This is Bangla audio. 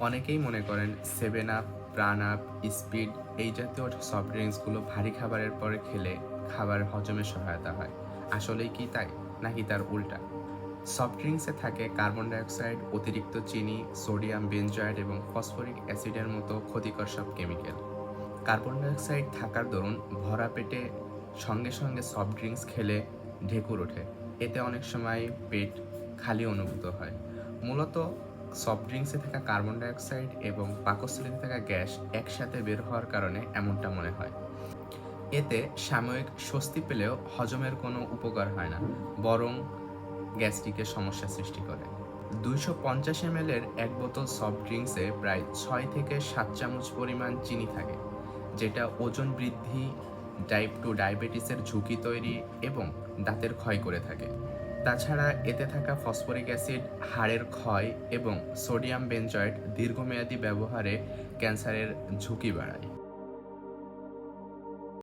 অনেকেই মনে করেন seven up Pran up speed এই জাতীয় সফট ড্রিঙ্কসগুলো ভারী খাবারের পরে খেলে খাবার হজমে সহায়তা হয়। আসলেই কি তাই? নাকি তার উল্টা? সফট ড্রিঙ্কসে থাকে কার্বন ডাইঅক্সাইড অতিরিক্ত চিনি সোডিয়াম বেনজয়েড এবং ফসফরিক অ্যাসিডের মতো ক্ষতিকর সব কেমিক্যাল কার্বন ডাইঅক্সাইড থাকার দরুন ভরা পেটে সঙ্গে সঙ্গে সফট ড্রিঙ্কস খেলে ঢেকুর ওঠে। এতে অনেক সময় পেট খালি অনুভূত হয়। মূলত সফট ড্রিঙ্কসে থাকা কার্বন ডাইঅক্সাইড এবং পাকস্থলীতে থাকা গ্যাস একসাথে বের হওয়ার কারণে এমনটা মনে হয়। এতে সাময়িক স্বস্তি পেলেও হজমের কোনো উপকার হয় না, বরং গ্যাস্ট্রিকের সমস্যা সৃষ্টি করে। দুইশো পঞ্চাশ এম এর এক বোতল সফট ড্রিঙ্কসে প্রায় ছয় থেকে সাত চামচ পরিমাণ চিনি থাকে, যেটা ওজন বৃদ্ধি টাইপ টু ডায়াবেটিসের ঝুঁকি তৈরি এবং দাঁতের ক্ষয় করে থাকে। তাছাড়া এতে থাকা ফসফরিক অ্যাসিড, হাড়ের ক্ষয় এবং সোডিয়াম বেনজয়েড দীর্ঘমেয়াদী ব্যবহারে ক্যান্সারের ঝুঁকি বাড়ায়।